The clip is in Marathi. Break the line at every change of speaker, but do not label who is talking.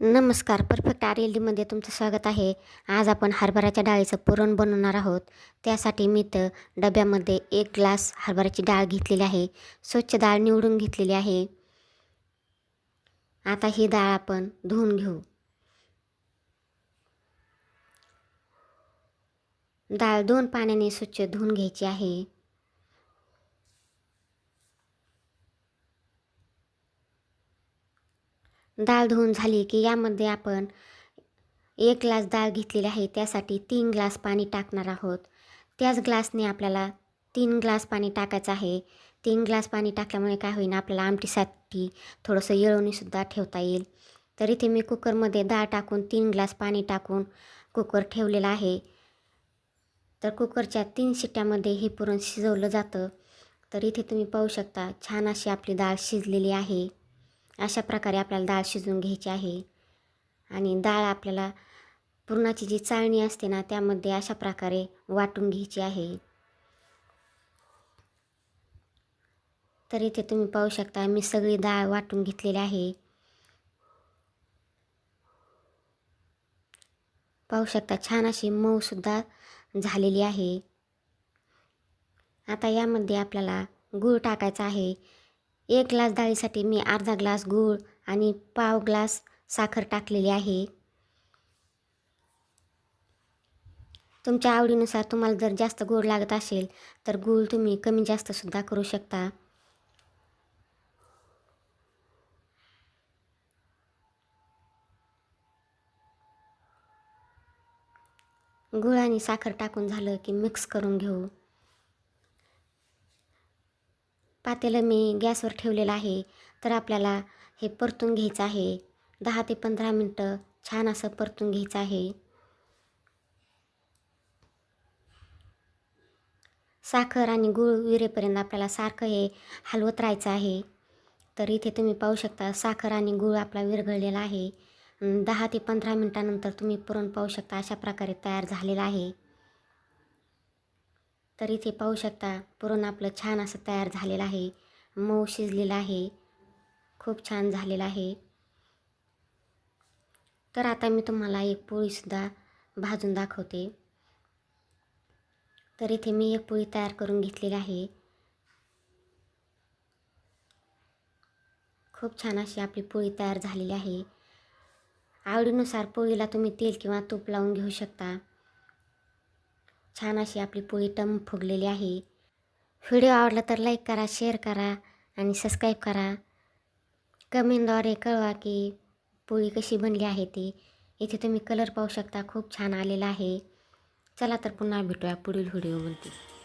नमस्कार परफेक्ट आर एल डीमध्ये तुमचं स्वागत आहे. आज आपण हरभऱ्याच्या डाळीचं पुरण बनवणार आहोत. त्यासाठी मी तर डब्यामध्ये एक ग्लास हरभऱ्याची डाळ घेतलेली आहे. स्वच्छ डाळ निवडून घेतलेली आहे. आता ही डाळ आपण धुवून घेऊ. डाळ दोन पाण्याने स्वच्छ धुवून घ्यायची आहे. डाळ धुवून झाली की यामध्ये आपण एक ग्लास डाळ घेतलेली आहे त्यासाठी तीन ग्लास पाणी टाकणार आहोत. त्याच ग्लासने आपल्याला तीन ग्लास पाणी टाकायचं आहे. तीन ग्लास पाणी टाकल्यामुळे काय होईल? आपल्याला आमटीसाठी थोडंसं येळवणीसुद्धा ठेवता येईल. तर इथे मी कुकरमध्ये डाळ टाकून तीन ग्लास पाणी टाकून कुकर ठेवलेला आहे. तर कुकरच्या तीन शिट्ट्यामध्ये हे पुरण शिजवलं जातं. तर इथे तुम्ही पाहू शकता छान अशी आपली डाळ शिजलेली आहे. अशा प्रकारे आपल्याला डाळ शिजवून घ्यायची आहे. आणि डाळ आपल्याला पुरणाची जी चाळणी असते ना त्यामध्ये अशा प्रकारे वाटून घ्यायची आहे. तर इथे तुम्ही पाहू शकता मी सगळी डाळ वाटून घेतलेली आहे. पाहू शकता छान अशी मऊसुद्धा झालेली आहे. आता यामध्ये आपल्याला गूळ टाकायचा आहे. एक ग्लास डाळीसाठी मी अर्धा ग्लास गूळ आणि पाव ग्लास साखर टाकलेली आहे. तुमच्या आवडीनुसार तुम्हाला जर जास्त गोड लागत असेल तर गूळ तुम्ही कमी जास्तसुद्धा करू शकता. गूळ आणि साखर टाकून झालं की मिक्स करून घेऊ. पातेलं मी गॅसवर ठेवलेलं आहे. तर आपल्याला हे परतून घ्यायचं आहे. दहा ते पंधरा मिनटं छान असं परतून घ्यायचं आहे. साखर आणि गूळ विरेपर्यंत आपल्याला सारखं हे हलवत राहायचं आहे. तर इथे तुम्ही पाहू शकता साखर आणि गूळ आपला विरघळलेला आहे. दहा ते पंधरा मिनटानंतर तुम्ही पुरण पाहू शकता अशा प्रकारे तयार झालेला आहे. तर इथे पाहू शकता पुरण आपलं छान असं तयार झालेलं आहे. मऊ शिजलेलं आहे. खूप छान झालेलं आहे. तर आता मी तुम्हाला एक पोळीसुद्धा भाजून दाखवते. तर इथे मी एक पोळी तयार करून घेतलेली आहे. खूप छान अशी आपली पोळी तयार झालेली आहे. आवडीनुसार पोळीला तुम्ही तेल किंवा तूप लावून घेऊ शकता. छान अशी आपली पोळी टम फुगलेली आहे. व्हिडिओ आवडला तर लाईक करा शेअर करा आणि सबस्क्राईब करा. कमेंटद्वारे कळवा की पोळी कशी बनली आहे ती. इथे तुम्ही कलर पाहू शकता खूप छान आलेला आहे. चला तर पुन्हा भेटूया पुढील व्हिडिओमध्ये